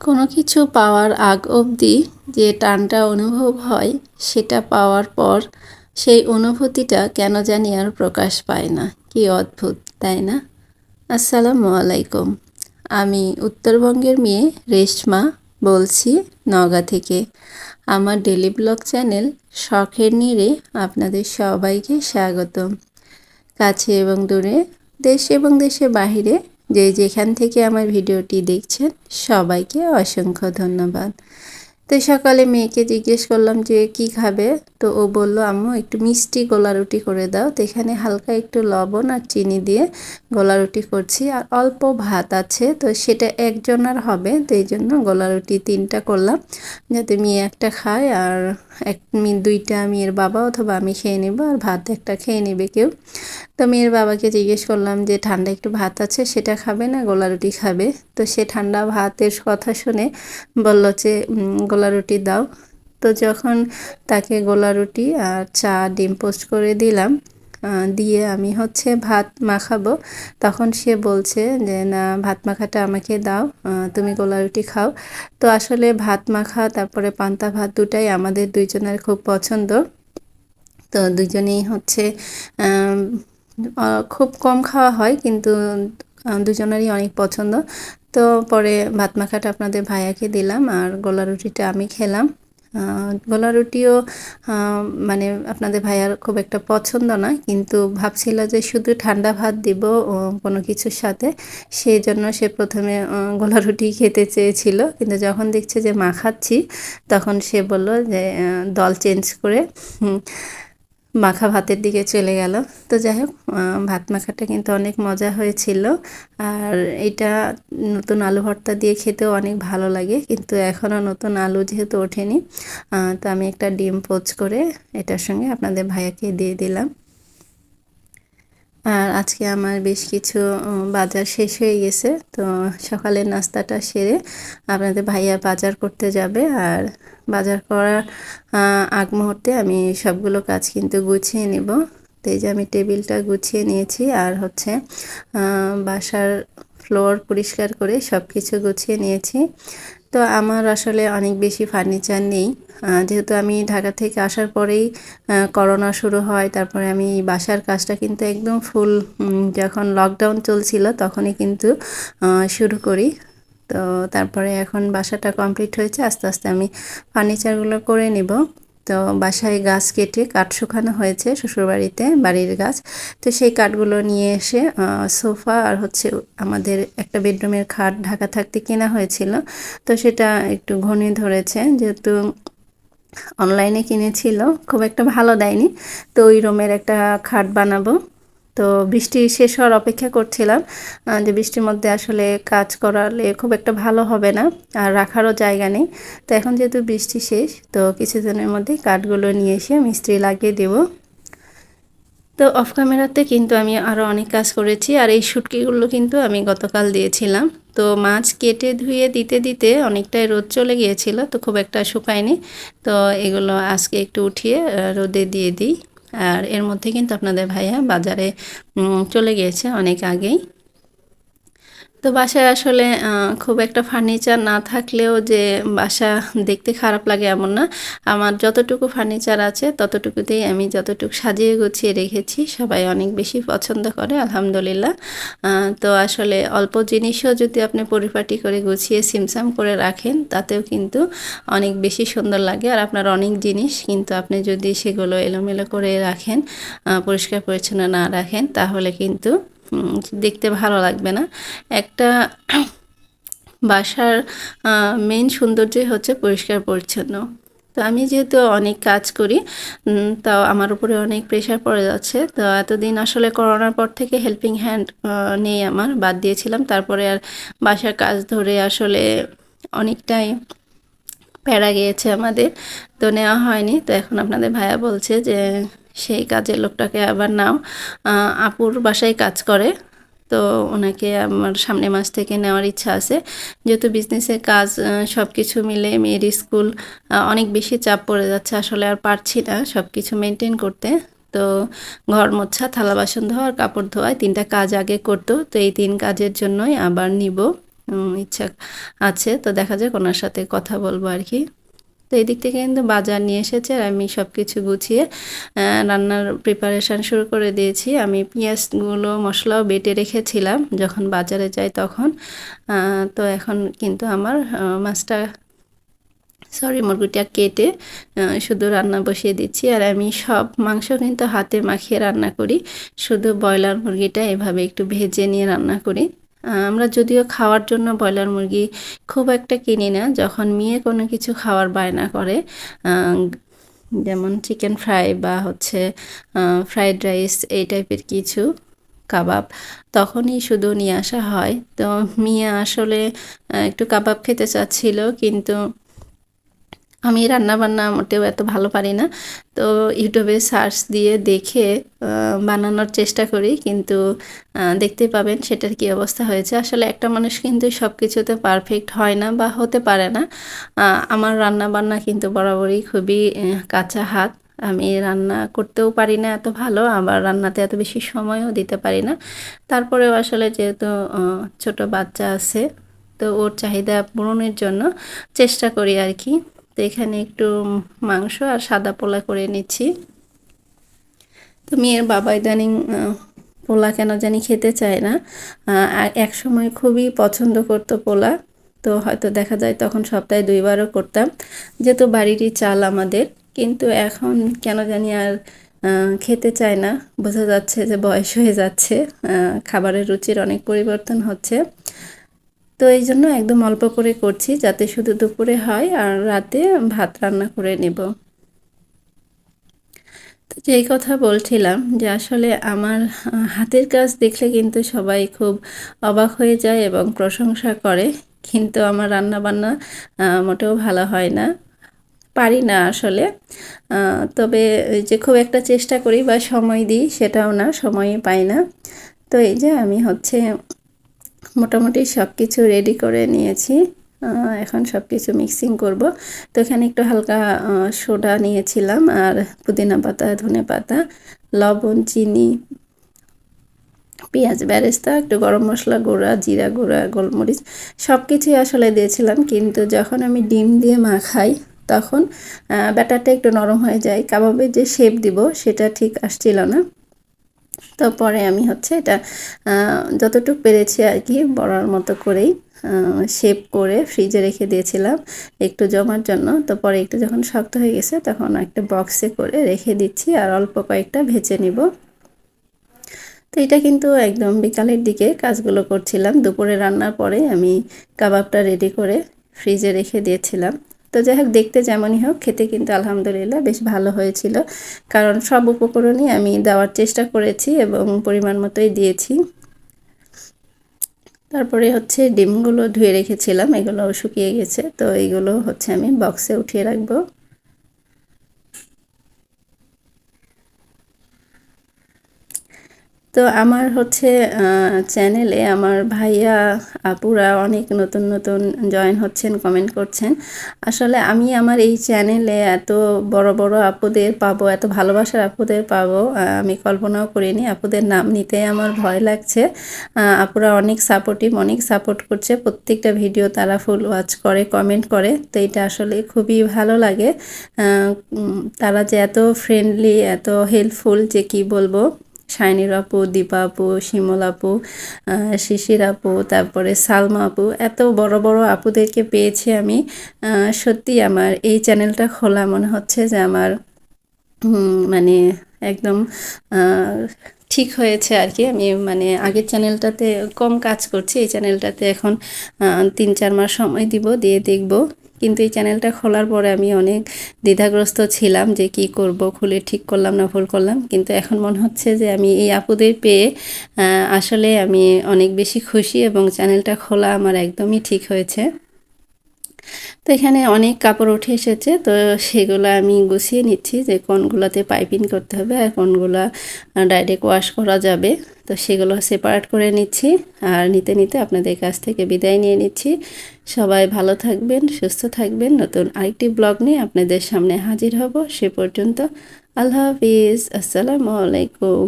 কোনো কিছু পাওয়ার আগ অবধি যে টানটা অনুভব হয়, সেটা পাওয়ার পর সেই অনুভূতিটা কেন জানি আর প্রকাশ পায় না। কি অদ্ভুত, তাই না? আসসালামু আলাইকুম। আমি উত্তরবঙ্গের মেয়ে রেশমা বলছি নগা থেকে। আমার ডেলি ব্লগ চ্যানেল শখের নিরে আপনাদের সবাইকে স্বাগতম। কাছে এবং দূরে, দেশ এবং দেশের বাহিরে যে যেখান থেকে আমার ভিডিওটি দেখছেন, সবাইকে অসংখ্য ধন্যবাদ। তো সকালে মেয়েকে জিজ্ঞেস করলাম যে, কি খাবে? তো ও বলল, আম্মু, একটু মিষ্টি গোলা রুটি করে দাও। তো এখানে হালকা একটু লবণ আর চিনি দিয়ে গোলা রুটি করছি। আর অল্প ভাত আছে, তো সেটা একজনের হবে। তো এই জন্য গোলা রুটি তিনটা করলাম, যাতে মেয়ে একটা খায়। আর এক দুইটা মেয়ের বাবা অথবা আমি খেয়ে নেব আর ভাত একটা খেয়ে নেবে কেউ। তো মেয়ের বাবাকে জিজ্ঞেস করলাম যে, ঠান্ডা একটু ভাত আছে, সেটা খাবে না? গোলা রুটি খাবে? তো সে ঠান্ডা ভাতের কথা শুনে বলল যে গোলা রুটি দাও। তো যখন তাকে গোলা রুটি আর চা, ডিম পোস্ট করে দিলাম দিয়ে আমি হচ্ছে ভাত মাখাবো। তখন সে বলছে যে, না, ভাত মাখাটা আমাকে দাও তুমি গোলা রুটি খাও। তো আসলে ভাত মাখা, তারপরে পান্তা ভাত দুটাই আমাদের দুইজনের খুব পছন্দ। তো দুজনেই হচ্ছে খুব কম খাওয়া হয়, কিন্তু দুজনেরই অনেক পছন্দ। তো পরে ভাত মাখাটা আপনাদের ভাইয়াকে দিলাম, আর গোলা রুটিটা আমি খেলাম। গোলা রুটিও মানে আপনাদের ভাইয়ার খুব একটা পছন্দ না, কিন্তু ভাবছিল যে শুধু ঠান্ডা ভাত দিব কোনো কিছুর সাথে। সেই জন্য সে প্রথমে গোলা রুটি খেতে চেয়েছিল, কিন্তু যখন দেখছে যে মা খাচ্ছি, তখন সে বলল যে দল চেঞ্জ করে মাখা ভাতের দিকে চলে গেল। তো যাই হোক ভাত মাখাটা কিন্তু অনেক মজা হয়েছিল। আর এটা নতুন আলু ভর্তা দিয়ে খেতেও অনেক ভালো লাগে। কিন্তু এখনও নতুন আলু যেহেতু ওঠেনি তো আমি একটা ডিম পোচ করে এটার সঙ্গে আপনাদের ভাইয়াকে দিয়ে দিলাম। আর আজকে আমার বেশ কিছু বাজার শেষ হয়ে গেছে। তো সকালের নাস্তাটা সেরে আপনাদের ভাইয়া বাজার করতে যাবে। আর বাজার করার আগ মুহূর্তে আমি সবগুলো কাজ কিন্তু গুছিয়ে নেব। তো এই যে আমি টেবিলটা গুছিয়ে নিয়েছি আর হচ্ছে বাসার ফ্লোর পরিষ্কার করে সব কিছু গুছিয়ে নিয়েছি। তো আমার আসলে অনেক বেশি ফার্নিচার নেই। যেহেতু আমি ঢাকা থেকে আসার পরেই করোনা শুরু হয়, তারপরে আমি বাসার কাজটা কিন্তু একদম ফুল যখন লকডাউন চলছিল তখনই কিন্তু শুরু করি। তো তারপরে এখন বাসাটা কমপ্লিট হয়েছে, আস্তে আস্তে আমি ফার্নিচারগুলো করে নিব। তো বাসায় গাছ কেটে কাঠ শুকানো হয়েছে শ্বশুরবাড়িতে, বাড়ির গাছ। তো সেই কাঠগুলো নিয়ে এসে সোফা আর হচ্ছে আমাদের একটা বেডরুমের খাট ঢাকা থাকতে কেনা হয়েছিল। তো সেটা একটু ঘনি ধরেছে, যেহেতু অনলাইনে কিনেছিল, খুব একটা ভালো দেয়নি। তো ওই রুমের একটা খাট বানাবো। তো বৃষ্টি শেষ হওয়ার অপেক্ষা করছিলাম যে বৃষ্টির মধ্যে আসলে কাজ করালে খুব একটা ভালো হবে না আর রাখারও জায়গা নেই। তো এখন যেহেতু বৃষ্টি শেষ, তো কিছুদিনের মধ্যে কাঠগুলো নিয়ে এসে মিস্ত্রি লাগিয়ে দেব। তো অফ ক্যামেরাতে কিন্তু আমি আরও অনেক কাজ করেছি আর এই শুটকিগুলো কিন্তু আমি গতকাল দিয়েছিলাম। তো মাছ কেটে ধুয়ে দিতে দিতে অনেকটাই রোদ চলে গিয়েছিল, তো খুব একটা শুকায়নি। তো এগুলো আজকে একটু উঠিয়ে রোদে দিয়ে দিই। আর এর মধ্যে কিন্তু আপনাদের ভাইয়া বাজারে চলে গিয়েছে অনেক আগেই। তো বাসায় আসলে খুব একটা ফার্নিচার না থাকলেও যে বাসা দেখতে খারাপ লাগে এমন না। আমার যতটুকু ফার্নিচার আছে, ততটুকুতেই আমি যতটুকু সাজিয়ে গুছিয়ে রেখেছি, সবাই অনেক বেশি পছন্দ করে, আলহামদুলিল্লাহ। তো আসলে অল্প জিনিসও যদি আপনি পরিপাটি করে গুছিয়ে সিমসাম করে রাখেন, তাতেও কিন্তু অনেক বেশি সুন্দর লাগে। আর আপনার অনেক জিনিস কিন্তু আপনি যদি সেগুলো এলোমেলো করে রাখেন পরিষ্কার পরিচ্ছন্ন না রাখেন, তাহলে কিন্তু দেখতে ভালো লাগবে না। একটা বাসার মেন সৌন্দর্যই হচ্ছে পরিষ্কার পরিচ্ছন্ন। তো আমি যেহেতু অনেক কাজ করি তাও আমার উপরে অনেক প্রেশার পড়ে যাচ্ছে। তো এতদিন আসলে করোনার পর থেকে হেল্পিং হ্যান্ড নেই আমার, বাদ দিয়েছিলাম। তারপরে আর বাসার কাজ ধরে আসলে অনেকটাই প্যারা গিয়েছে আমাদের। তো নেওয়া হয়নি। তো এখন আপনাদের ভাইয়া বলছে যে সেই কাজের লোকটাকে আবার নাও। আপুর বাসায় কাজ করে। তো ওনাকে আমার সামনে মাস থেকে নেওয়ার ইচ্ছা আছে। যেহেতু বিজনেসের কাজ সব কিছু মিলে মেয়ের স্কুল অনেক বেশি চাপ পড়ে যাচ্ছে। আসলে আর পারছি না সব কিছু মেনটেন করতে। তো ঘর মোছা, থালা বাসন ধোয়া আর কাপড় ধোয়া তিনটা কাজ আগে করতো। তো এই তিন কাজের জন্যই আবার নিব। ইচ্ছা আছে। তো দেখা যাক ওনার সাথে কথা বলব আর কি। তো এই দিক থেকে কিন্তু বাজার নিয়ে এসেছে আর আমি সব কিছু গুছিয়ে রান্নার প্রিপারেশান শুরু করে দিয়েছি। আমি পেঁয়াজগুলো, মশলাও বেটে রেখেছিলাম যখন বাজারে যাই তখন। তো এখন কিন্তু আমার মাছটা সরি মুরগিটা কেটে শুধু রান্না বসিয়ে দিচ্ছি। আর আমি সব মাংস কিন্তু হাতে মাখিয়ে রান্না করি। শুধু ব্রয়লার মুরগিটা এভাবে একটু ভেজে নিয়ে রান্না করি। আমরা যদিও খাওয়ার জন্য ব্রয়লার মুরগি খুব একটা কিনি না, যখন মেয়ে কোনো কিছু খাওয়ার বায়না করে যেমন চিকেন ফ্রাই বা হচ্ছে ফ্রাইড রাইস এই টাইপের কিছু কাবাব, তখনই শুধু নিয়ে আসা হয়। তো মিয়া আসলে একটু কাবাব খেতে চাচ্ছিল, কিন্তু আমি রান্না বান্না মোটেও এত ভালো পারি না। তো ইউটিউবে সার্চ দিয়ে দেখে বানানোর চেষ্টা করি, কিন্তু দেখতে পাবেন সেটার কি অবস্থা হয়েছে। আসলে একটা মানুষ কিন্তু সব কিছুতে পারফেক্ট হয় না বা হতে পারে না। আমার রান্না বান্না কিন্তু বরাবরই খুবই কাঁচা হাত। আমি রান্না করতেও পারি না এত ভালো, আবার রান্নাতে এত বেশি সময়ও দিতে পারি না। তারপরেও আসলে যেহেতু ছোট বাচ্চা আছে, তো ওর চাহিদা পূরণের জন্য চেষ্টা করি আর কি। তো এখানে একটু মাংস আর সাদা পোলা করে নিচ্ছি। তো মেয়ের বাবা ইদানিং পোলা কেন জানি খেতে চায় না। এক সময় খুবই পছন্দ করতো পোলা। তো হয়তো দেখা যায় তখন সপ্তাহে দুইবারও করতাম। যেহেতু বাড়িরই চাল আমাদের, কিন্তু এখন কেন জানি আর খেতে চায় না। বোঝা যাচ্ছে যে বয়স হয়ে যাচ্ছে। খাবারের রুচির অনেক পরিবর্তন হচ্ছে। তো এই জন্য একদম অল্প করে করছি যাতে শুধু দুপুরে হয় আর রাতে ভাত রান্না করে নেব। তো যেই কথা বলছিলাম যে আসলে আমার হাতের কাজ দেখলে কিন্তু সবাই খুব অবাক হয়ে যায় এবং প্রশংসা করে। কিন্তু আমার রান্না বান্না মোটেও ভালো হয় না। পারি না আসলে। তবে যে খুব একটা চেষ্টা করি বা সময় দিই সেটাও না, সময়ই পাই না। তো এই যে আমি হচ্ছে মোটামুটি সব কিছু রেডি করে নিয়েছি। এখন সব কিছু মিক্সিং করব। তো এখানে একটু হালকা সোডা নিয়েছিলাম আর পুদিনা পাতা, ধনে পাতা, লবণ, চিনি, পেঁয়াজ, ব্যারেস্তা, একটু গরম মশলা গুঁড়া, জিরা গুঁড়া, গোলমরিচ সব কিছুই আসলে দিয়েছিলাম। কিন্তু যখন আমি ডিম দিয়ে মাখাই, তখন ব্যাটারটা একটু নরম হয়ে যায়। কাবাবের যে শেপ দিব, সেটা ঠিক আসছিল না। তো পরে আমি হচ্ছে এটা যতটুকু পেরেছি আর কি, বড়ার মতো করেই শেপ করে ফ্রিজে রেখে দিয়েছিলাম একটু জমার জন্য। তো পরে একটু যখন শক্ত হয়ে গেছে তখন একটা বক্সে করে রেখে দিচ্ছি আর অল্প কয়েকটা ভেজে নিব। তো এটা কিন্তু একদম বিকালের দিকে কাজগুলো করছিলাম। দুপুরে রান্নার পরে আমি কাবাবটা রেডি করে ফ্রিজে রেখে দিয়েছিলাম। তো যাই হোক, দেখতে যেমনই হোক, খেতে কিন্তু আলহামদুলিল্লাহ বেশ ভালো হয়েছিল। কারণ সব উপকরণই আমি দেওয়ার চেষ্টা করেছি এবং পরিমাণ মতোই দিয়েছি। তারপরে হচ্ছে ডিমগুলো ধুয়ে রেখেছিলাম এগুলো শুকিয়ে গেছে। তো এইগুলো হচ্ছে আমি বক্সে উঠিয়ে রাখব। তো আমার হচ্ছে চ্যানেলে আমার ভাইয়া, আপুরা অনেক নতুন নতুন জয়েন হচ্ছেন কমেন্ট করছেন। আসলে আমি আমার এই চ্যানেলে এত বড় বড় আপুদের পাবো, এত ভালোবাসার আপুদের পাবো আমি কল্পনাও করিনি আপুদের নাম নিতে আমার ভয় লাগছে। আপুরা অনেক সাপোর্টিভ অনেক সাপোর্ট করছে, প্রত্যেকটা ভিডিও তারা ফুল ওয়াচ করে কমেন্ট করে, তো এটা আসলে খুবই ভালো লাগে। তারা যে এত ফ্রেন্ডলি এত হেল্পফুল যে কি বলব? শাইনির আপু, দীপা আপু, শিমল আপু শিশির আপু, তারপরে সালমা আপু, এত বড় বড় আপুদেরকে পেয়েছি আমি। সত্যি আমার এই চ্যানেলটা খোলা মনে হচ্ছে যে আমার মানে একদম ঠিক হয়েছে আর কি। আমি মানে আগের চ্যানেলটাতে কম কাজ করছি, এই চ্যানেলটাতে এখন তিন চার মাস সময় দিব, দিয়ে দেখব। কিন্তু এই চ্যানেলটা খোলার পরে আমি অনেক দ্বিধাগ্রস্ত ছিলাম যে কি করব, খুলে ঠিক করলাম না ভুল করলাম। কিন্তু এখন মনে হচ্ছে যে আমি এই আপুদের পেয়ে আসলে আমি অনেক বেশি খুশি এবং চ্যানেলটা খোলা আমার একদমই ঠিক হয়েছে। তো এখানে অনেক কাপড় উঠে এসেছে, তো সেগুলো আমি গুছিয়ে নিচ্ছি যে কোনগুলোতে পাইপিং করতে হবে আর কোনগুলো ডাইরেক্ট ওয়াশ করা যাবে। তো সেগুলো সেপারেট করে নিচ্ছি আর নিতে নিতে আপনাদের কাছ থেকে বিদায় নিয়ে নিচ্ছি। সবাই ভালো থাকবেন, সুস্থ থাকবেন। নতুন আরেকটি ব্লগ নিয়ে আপনাদের সামনে হাজির হব সে পর্যন্ত। আল্লাহ হাফিজ, আসসালামু আলাইকুম।